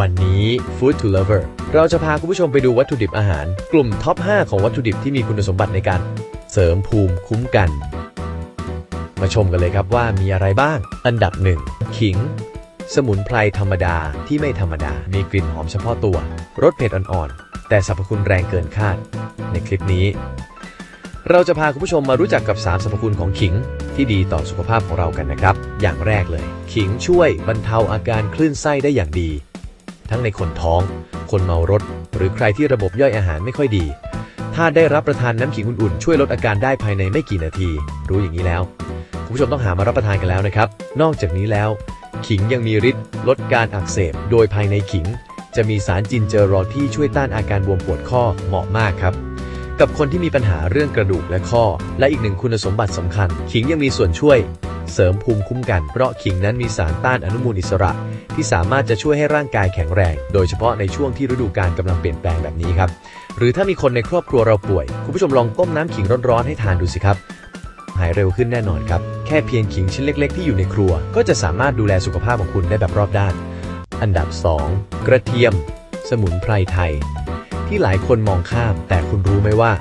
วันนี้ Food to Lover เราจะพาคุณผู้ชมไปดูวัตถุดิบอาหาร กลุ่มท็อป 5 ของวัตถุดิบที่มีคุณสมบัติในการ เสริมภูมิคุ้มกัน มาชมกันเลยครับว่ามีอะไรบ้าง อันดับ 1 ขิง สมุนไพรธรรมดาที่ไม่ธรรมดา มีกลิ่นหอมเฉพาะตัว รสเผ็ดอ่อนๆ แต่สรรพคุณแรงเกินคาด ในคลิปนี้ เราจะพาคุณผู้ชมมารู้จักกับ 3สรรพคุณของขิง ที่ดีต่อสุขภาพของเรากันนะครับ อย่างแรกเลย ขิงช่วยบรรเทาอาการคลื่นไส้ได้อย่างดี ทั้งในคนท้อง คนเมารถ หรือใครที่ระบบย่อยอาหารไม่ค่อยดี ถ้าได้รับประทานน้ำขิงอุ่นๆ ช่วยลดอาการได้ภายในไม่กี่นาที รู้อย่างนี้แล้วคุณผู้ชมต้องหามารับประทานกันแล้วนะครับ นอกจากนี้แล้ว ขิงยังมีฤทธิ์ลดการอักเสบ โดยภายในขิง จะมีสารจินเจอรอที่ช่วยต้านอาการบวมปวดข้อเหมาะมากครับกับคนที่มีปัญหาเรื่องกระดูกและข้อ และอีกหนึ่งคุณสมบัติสำคัญ ขิงยังมีส่วนช่วย เสริมภูมิคุ้มกัน เพราะขิงนั้นมีสารต้านอนุมูลอิสระ ที่สามารถจะช่วยให้ร่างกายแข็งแรง โดยเฉพาะในช่วงที่ฤดูกาลกำลังเปลี่ยนแปลงแบบนี้ครับ หรือถ้ามีคนในครอบครัวเราป่วย คุณผู้ชมลองต้มน้ำขิงร้อนๆให้ทานดูสิครับ หายเร็วขึ้นแน่นอนครับ แค่เพียงขิงชิ้นเล็ก ๆ ที่อยู่ในครัว ก็จะสามารถดูแลสุขภาพของคุณได้แบบรอบด้าน อันดับ 2 กระเทียม สมุนไพรไทย ที่หลายคนมองข้าม แต่คุณรู้ไหมว่า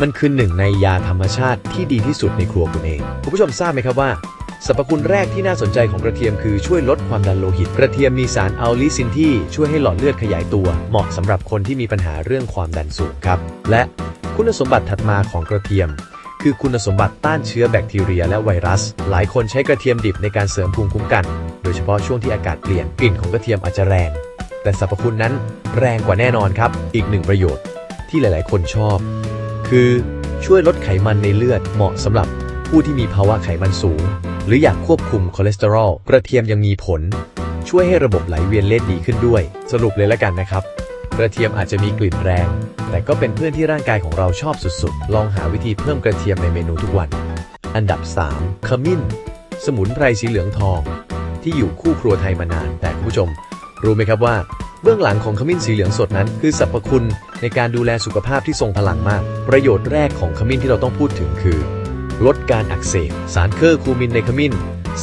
มันคือหนึ่งในยาธรรมชาติที่ดีที่สุดในครัวคุณเอง คุณผู้ชมทราบไหมครับว่า สรรพคุณแรกที่น่าสนใจของกระเทียมคือช่วยลดความดันโลหิต กระเทียมมีสารอัลลิซินที่ช่วยให้หลอดเลือดขยายตัว เหมาะสำหรับคนที่มีปัญหาเรื่องความดันสูงครับ และคุณสมบัติถัดมาของกระเทียม คือคุณสมบัติต้านเชื้อแบคทีเรียและไวรัส หลายคนใช้กระเทียมดิบในการเสริมภูมิคุ้มกัน โดยเฉพาะช่วงที่อากาศเปลี่ยนกลิ่นของกระเทียมอาจจะแรง แต่สรรพคุณนั้นแรงกว่าแน่นอนครับ อีกหนึ่งประโยชน์ ที่หลาย ๆ คนชอบ คือช่วยลดไขมันในเลือดเหมาะสำหรับผู้ที่มีภาวะไขมันสูง หรืออยากควบคุมคอเลสเตอรอลกระเทียมยังมีผล ช่วยให้ระบบไหลเวียนเลือดดีขึ้นด้วย สรุปเลยแล้วกันนะครับ กระเทียมอาจจะมีกลิ่นแรง แต่ก็เป็นเพื่อนที่ร่างกายของเราชอบสุดๆ ลองหาวิธีเพิ่มกระเทียมในเมนูทุกวัน อันดับ 3 ขมิ้น สมุนไพรสีเหลืองทอง ที่อยู่คู่ครัวไทยมานาน แต่คุณผู้ชม รู้ไหมครับว่าเบื้องหลังของขมิ้นสีเหลืองสดนั้น คือสรรพคุณในการดูแลสุขภาพที่ทรงพลังมาก ประโยชน์แรกของขมิ้นที่เราต้องพูดถึงคือ ลดการอักเสบ สารเคอร์คูมินในขมิ้น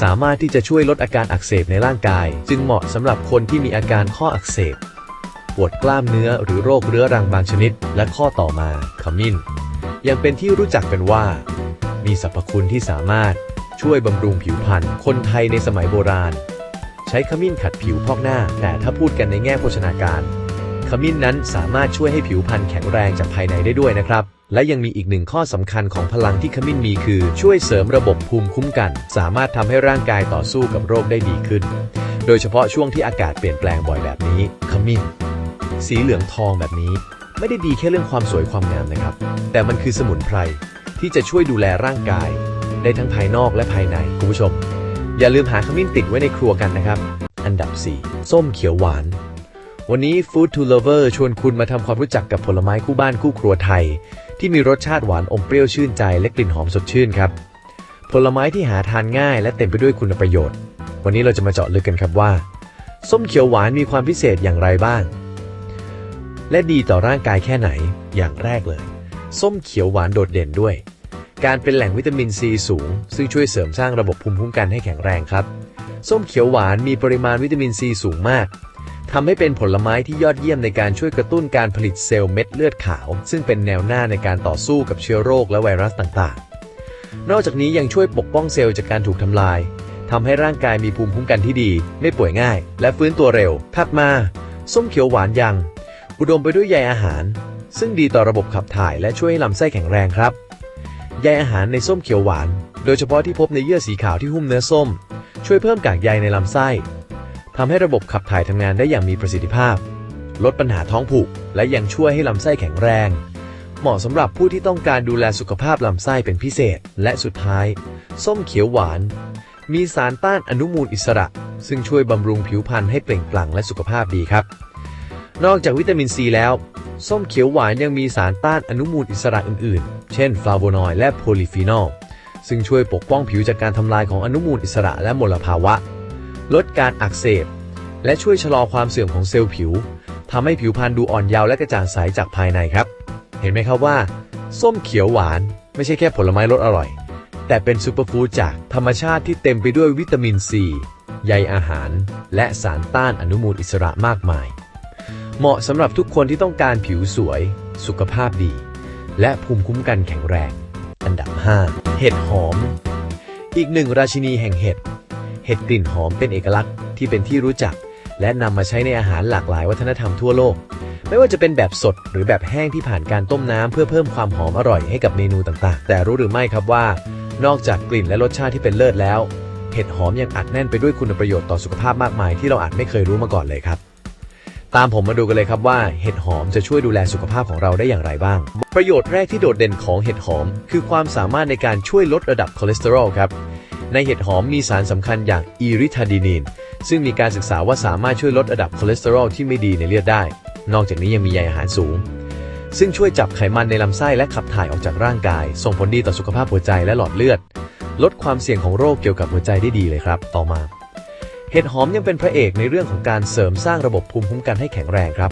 สามารถที่จะช่วยลดอาการอักเสบในร่างกาย จึงเหมาะสำหรับคนที่มีอาการข้ออักเสบ ปวดกล้ามเนื้อหรือโรคเรื้อรังบางชนิด และข้อต่อมาขมิ้น ยังเป็นที่รู้จักกันว่า มีสรรพคุณที่สามารถช่วยบำรุงผิวพรรณคนไทยในสมัยโบราณ ใช้ขมิ้นขัดผิวพอกหน้า แต่ถ้าพูดกันในแง่โภชนาการ ขมิ้นนั้นสามารถช่วยให้ผิวพรรณแข็งแรงจากภายในได้ด้วยนะครับ และยังมีอีกหนึ่งข้อสำคัญของพลังที่ขมิ้นมีคือช่วยเสริมระบบภูมิคุ้มกัน สามารถทำให้ร่างกายต่อสู้กับโรคได้ดีขึ้น โดยเฉพาะช่วงที่อากาศเปลี่ยนแปลงบ่อยแบบนี้ ขมิ้น สีเหลืองทองแบบนี้ ไม่ได้ดีแค่เรื่องความสวยความงามนะครับ แต่มันคือสมุนไพรที่จะช่วยดูแลร่างกาย ได้ทั้งภายนอกและภายในคุณผู้ชม อย่าลืมหาขมิ้นติดไว้ในครัวกันนะครับ อันดับ 4 ส้มเขียวหวานวันนี้ Food to Lover ชวนคุณมาทำความรู้จักกับผลไม้คู่บ้านคู่ครัวไทย ที่มีรสชาติหวานอมเปรี้ยวชื่นใจและกลิ่นหอมสดชื่นครับ ผลไม้ที่หาทานง่ายและเต็มไปด้วยคุณประโยชน์ วันนี้เราจะมาเจาะลึกกันครับว่า ส้มเขียวหวานมีความพิเศษอย่างไรบ้าง และดีต่อร่างกายแค่ไหนอย่างแรกเลย ส้มเขียวหวานโดดเด่นด้วย การเป็นแหล่งวิตามินซีสูง ซึ่งช่วยเสริมสร้างระบบภูมิคุ้มกันให้แข็งแรงครับ ส้มเขียวหวานมีปริมาณวิตามินซีสูงมาก ทำให้เป็นผลไม้ที่ยอดเยี่ยมในการช่วยกระตุ้นการผลิตเซลล์เม็ดเลือดขาว ซึ่งเป็นแนวหน้าในการต่อสู้กับเชื้อโรคและไวรัสต่างๆ นอกจากนี้ยังช่วยปกป้องเซลล์จากการถูกทำลายทำให้ร่างกายมีภูมิคุ้มกันที่ดี ไม่ป่วยง่าย และฟื้นตัวเร็ว ถัดมา ส้มเขียวหวานยัง อุดมไปด้วยใยอาหาร ซึ่งดีต่อระบบขับถ่ายและช่วยให้ลำไส้แข็งแรงครับใยอาหารในส้มเขียวหวาน โดยเฉพาะที่พบในเยื่อสีขาวที่หุ้มเนื้อส้ม ช่วยเพิ่มกากใยในลำไส้ ทำให้ระบบขับถ่ายทำงานได้อย่างมีประสิทธิภาพ ลดปัญหาท้องผูก และยังช่วยให้ลำไส้แข็งแรง เหมาะสำหรับผู้ที่ต้องการดูแลสุขภาพลำไส้เป็นพิเศษ และสุดท้าย ส้มเขียวหวาน มีสารต้านอนุมูลอิสระ ซึ่งช่วยบำรุงผิวพรรณให้เปล่งปลั่งและสุขภาพดีครับ นอกจากวิตามินซีแล้ว ส้มเขียวหวานยังมีสารต้านอนุมูลอิสระอื่นๆ เช่นฟลาโวนอยด์และโพลีฟีนอลซึ่งช่วยปกป้องผิวจากการทำลายของอนุมูลอิสระและมลภาวะ ลดการอักเสบ และช่วยชะลอความเสื่อมของเซลล์ผิวทำให้ผิวพรรณดูอ่อนเยาว์และกระจ่างใสจากภายในครับ เห็นไหมครับว่า ส้มเขียวหวานไม่ใช่แค่ผลไม้รสอร่อย แต่เป็นซูเปอร์ฟู้ดจากธรรมชาติที่เต็มไปด้วยวิตามินซีใยอาหาร และสารต้านอนุมูลอิสระมากมาย เหมาะสำหรับทุกคนที่ต้องการผิวสวย สุขภาพดี และภูมิคุ้มกันแข็งแรง อันดับ 5 เห็ดหอม อีกหนึ่งราชินีแห่งเห็ด เห็ดกลิ่นหอมเป็นเอกลักษณ์ที่เป็นที่รู้จัก และนำมาใช้ในอาหารหลากหลายวัฒนธรรมทั่วโลก ไม่ว่าจะเป็นแบบสดหรือแบบแห้งที่ผ่านการต้มน้ำเพื่อเพิ่มความหอมอร่อยให้กับเมนูต่างๆ แต่รู้หรือไม่ครับว่า นอกจากกลิ่นและรสชาติที่เป็นเลิศแล้ว เห็ดหอมยังอัดแน่นไปด้วยคุณประโยชน์ต่อสุขภาพมากมายที่เราอาจไม่เคยรู้มาก่อนเลยครับตามผมมาดูกันเลยครับว่าเห็ดหอมจะช่วยดูแลสุขภาพของเราได้อย่างไรบ้าง ประโยชน์แรกที่โดดเด่นของเห็ดหอม คือความสามารถในการช่วยลดระดับคอเลสเตอรอลครับ ในเห็ดหอมมีสารสำคัญอย่างอีริทาดีนีน ซึ่งมีการศึกษาว่าสามารถช่วยลดระดับคอเลสเตอรอลที่ไม่ดีในเลือดได้ นอกจากนี้ยังมีใยอาหารสูง ซึ่งช่วยจับไขมันในลำไส้และขับถ่ายออกจากร่างกาย ส่งผลดีต่อสุขภาพหัวใจและหลอดเลือด ลดความเสี่ยงของโรคเกี่ยวกับหัวใจได้ดีเลยครับ ต่อมา เห็ดหอมยังเป็นพระเอกในเรื่องของการเสริมสร้างระบบภูมิคุ้มกันให้แข็งแรงครับ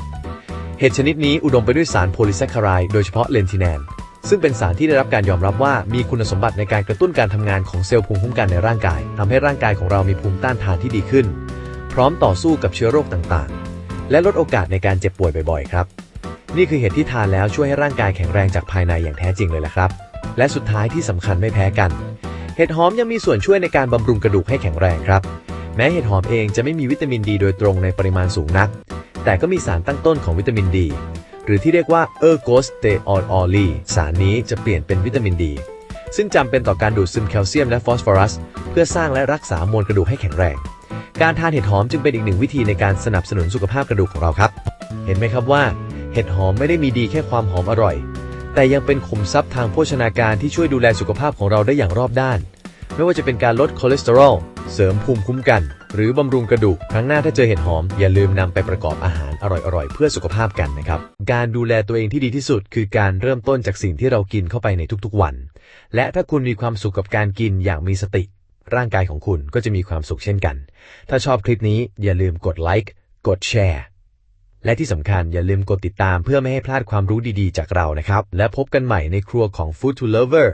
เห็ดชนิดนี้อุดมไปด้วยสารโพลีแซคคารด์โดยเฉพาะเลนทิแนน ซึ่งเป็นสารที่ได้รับการยอมรับว่ามีคุณสมบัติในการกระตุ้นการทำงานของเซลล์ภูมิคุ้มกันในร่างกายทำให้ร่างกายของเรามีภูมิต้านทานที่ดีขึ้น พร้อมต่อสู้กับเชื้อโรคต่างๆ และลดโอกาสในการเจ็บป่วยบ่อยๆ ครับ นี่คือเห็ดที่ทานแล้วช่วยให้ร่างกายแข็งแรงจากภายในอย่างแท้จริงเลยละครับ และสุดท้ายที่สำคัญไม่แพ้กัน เห็ดหอมยังมีส่วนช่วยในการบำรุงกระดูกให้แข็งแรงครับ แม้เห็ดหอมเองจะไม่มีวิตามินดีโดยตรงในปริมาณสูงนัก แต่ก็มีสารตั้งต้นของวิตามินดี รือที่เรียกว่าเออร์โกสเตออลอลีสารนี้จะเปลี่ยนเป็นวิตามินดี ซึ่งจำเป็นต่อการดูดซึมแคลเซียมและฟอสฟอรัส เพื่อสร้างและรักษามวลกระดูกให้แข็งแรง การทานเห็ดหอมจึงเป็นอีกหนึ่งวิธีในการสนับสนุนสุขภาพกระดูกของเราครับ เห็นไหมครับว่า เห็ดหอมไม่ได้มีดีแค่ความหอมอร่อย แต่ยังเป็นขุมทรัพย์ทางโภชนาการที่ช่วยดูแลสุขภาพของเราได้อย่างรอบด้าน ไม่ว่าจะเป็นการลดคอเลสเตอรอล เสริมภูมิคุ้มกัน หรือบำรุงกระดูก ครั้งหน้าถ้าเจอเห็ดหอม อย่าลืมนำไปประกอบอาหารอร่อยๆ เพื่อสุขภาพกันนะครับ การดูแลตัวเองที่ดีที่สุด คือการเริ่มต้นจากสิ่งที่เรากินเข้าไปในทุกๆวัน และถ้าคุณมีความสุขกับการกินอย่างมีสติ ร่างกายของคุณก็จะมีความสุขเช่นกัน ถ้าชอบคลิปนี้อย่าลืมกดไลค์กดแชร์และที่สำคัญอย่าลืมกดติดตามเพื่อไม่ให้พลาดความรู้ดีๆ จากเรานะครับ และพบกันใหม่ในครัวของ Food to Lover